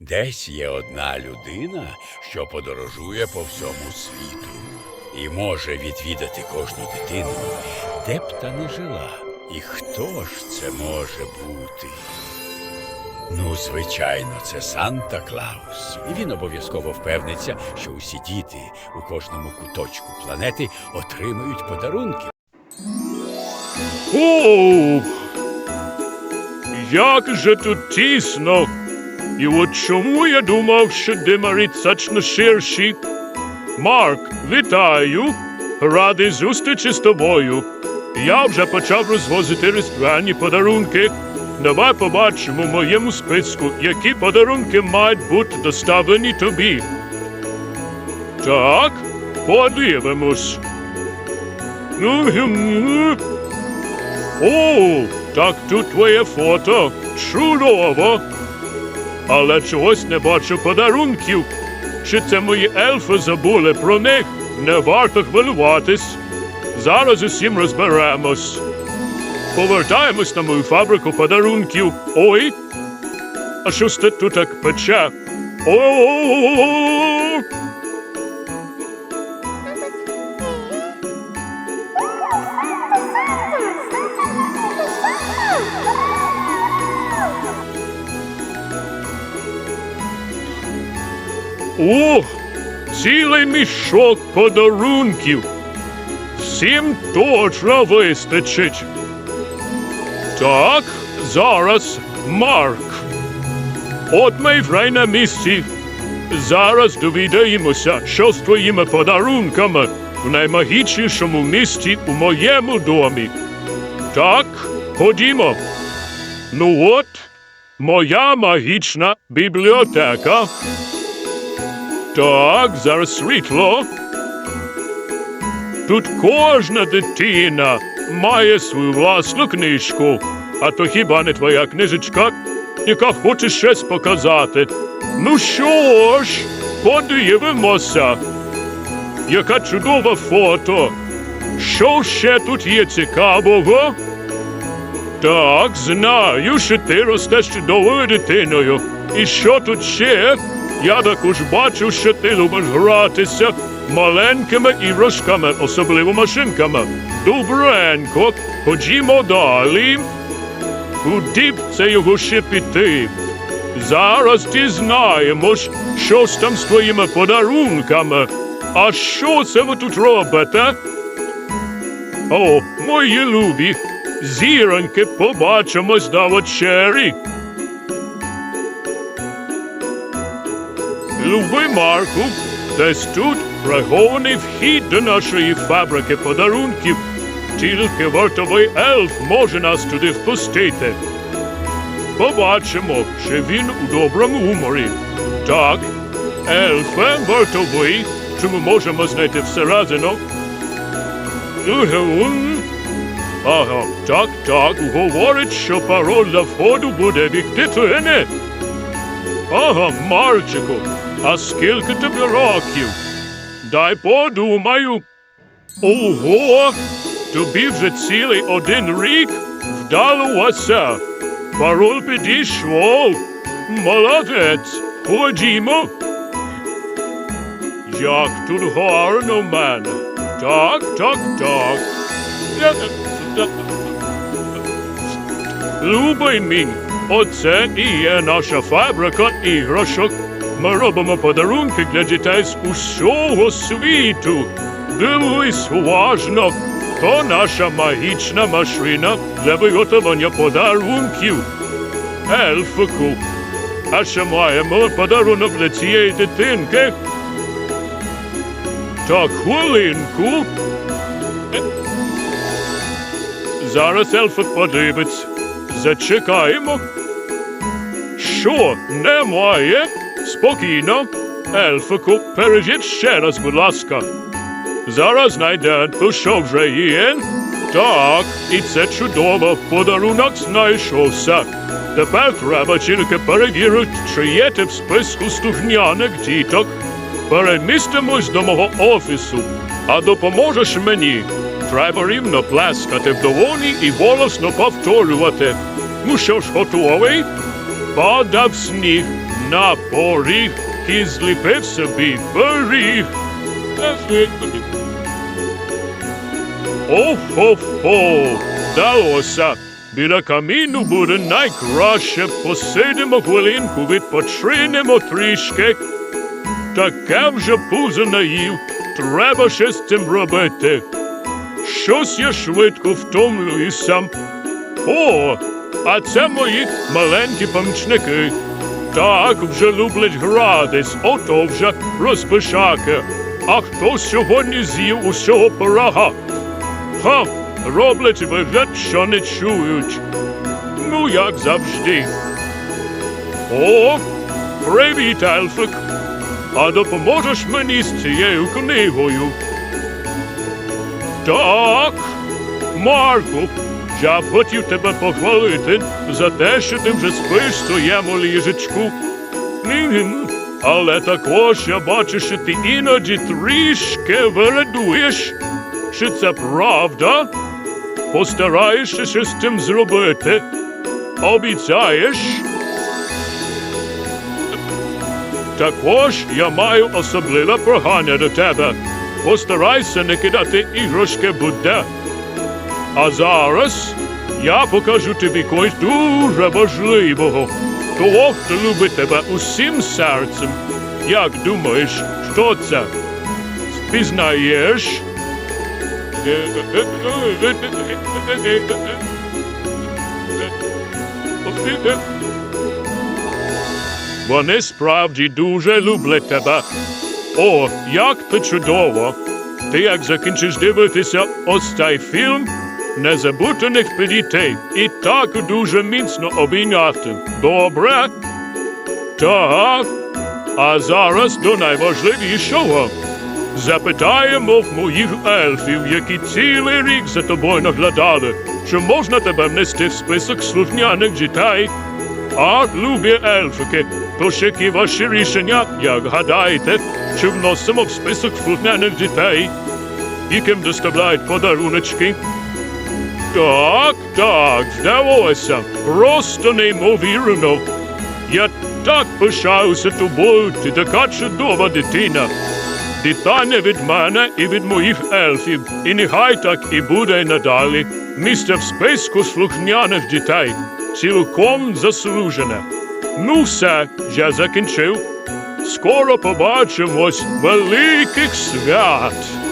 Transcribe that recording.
Десь є одна людина, що подорожує по всьому світу і може відвідати кожну дитину, де б та не жила. І хто ж це може бути? Ну, звичайно, це Санта Клаус. І він обов'язково впевниться, що усі діти у кожному куточку планети отримають подарунки. О, як же тут тісно. І от чому я думав, що димарить значно ширші. Марк, вітаю. Радий зустрічі з тобою. Я вже почав розвозити різдвяні подарунки. Давай побачимо в моєму списку, які подарунки мають бути доставлені тобі. Так, подивимось. О, так тут твоє фото. Чудово. Але чогось не бачу подарунків. Чи це мої ельфи забули про них? Не варто хвилюватись. Зараз усім розберемось. Повертаємось на мою фабрику подарунків. Ой. А що ж тут так пече? О! Ох, цілий мішок подарунків. Всім точно вистачить. Так, зараз Марк. От ми вже на місці. Зараз довідаємося, що з твоїми подарунками в наймагічнішому місті у моєму домі. Так, ходімо. Ну от, моя магічна бібліотека. Так, зараз світло. Тут кожна дитина має свою власну книжку, а то хіба не твоя книжечка, яка хоче щось показати. Ну що ж, подивимося. Яка чудова фото. Що ще тут є цікавого? Так, знаю, що ти ростеш чудовою дитиною. І що тут ще? Я також бачу, що ти любиш гратися маленькими іграшками, особливо машинками. Добренько, ходімо далі. Куди б це його ще піти? Зараз дізнаємось, що ж там з твоїми подарунками. А що це ви тут робите? О, мої любі, зіроньки, побачимось на вечері. Любий Марку, десь тут прихований вхід до нашої фабрики подарунків. Тільки вартовий ельф може нас туди впустити. Побачимо, чи він у доброму гуморі. Так, ельфе вартовий, чи ми можемо знайти всередину? Гм. Ага, так, так, говорить, що пароль для входу буде від дитини. Ага, Марчику, а скільки тобі років? Дай подумаю. Ого, тобі вже цілий один рік вдалося. Пароль підійшов. Молодець, ходімо. Як тут гарно в мене. Так, так, так. Любий мій, оце і є наша фабрика іграшок. Ми робимо подарунки для дітей з усього світу. Дивись уважно, то наша магічна машина для виготовлення подарунків. Ельфику. А ще маємо подарунок для цієї дитинки. Так, хвилинку. Зараз Ельфик подивиться. Зачекаємо. Що немає? Спокійно. Ельфику, пережіть ще раз, будь ласка. Зараз знайде, то що вже є? Так, і це чудово. Подарунок знайшовся. Тепер треба тільки перевірити, чи є ти в списку стужняних діток. Перемістимось до мого офісу, а допоможеш мені. Треба рівно плескати в долоні і голосно повторювати. Ну що ж, готовий? падав сніг на поріг і зліпив собі пиріг. О-хо-хо. Біля каміну буде найкраще. Посидимо хвилинку, відпочинемо трішки. Таке вже пузо наїв. Треба ще з цим робити. Щось я швидко втомлююся. О, а це мої маленькі помічники. Так вже люблять гратись, ото вже розпишаки. А хто сьогодні з'їв усього пирога? Ха, роблять вигляд, що не чують. Ну, як завжди. О, привіт, Ельфик. А допоможеш мені з цією книгою? Так, Марку, я б хотів тебе похвалити за те, що ти вже спиш в своєму ліжечку. Але також я бачу, що ти іноді трішки вередуєш. Чи це правда? Постараєшся щось з цим зробити. Обіцяєш? Також я маю особливе прохання до тебе. Постарайся не кидати іграшки буде. А зараз я покажу тобі когось дуже важливого. Того, хто любить тебе усім серцем. Як думаєш, хто це? Впізнаєш? Вони справді дуже люблять тебе. О, як це чудово! Ти як закінчиш дивитися ось цей фільм, не забудь у них підійти і так дуже міцно обійняти. Добре? Так. А зараз до найважливішого. Запитаємо в моїх ельфів, які цілий рік за тобою наглядали, чи можна тебе внести в список слухняних дітей? А, любі ельфики, тож які ваші рішення, як гадаєте, чи вносимо в список слухняних дітей, яким доставляють подаруночки? Так, так, вдалося. Просто неймовірно. Я так пишаюся тобою, ти така чудова дитина. Вітання від мене і від моїх ельфів, і нехай так і буде надалі. Місце в списку слухняних дітей. Цілком заслужене. Ну все, я закінчив. Скоро побачимось великих свят.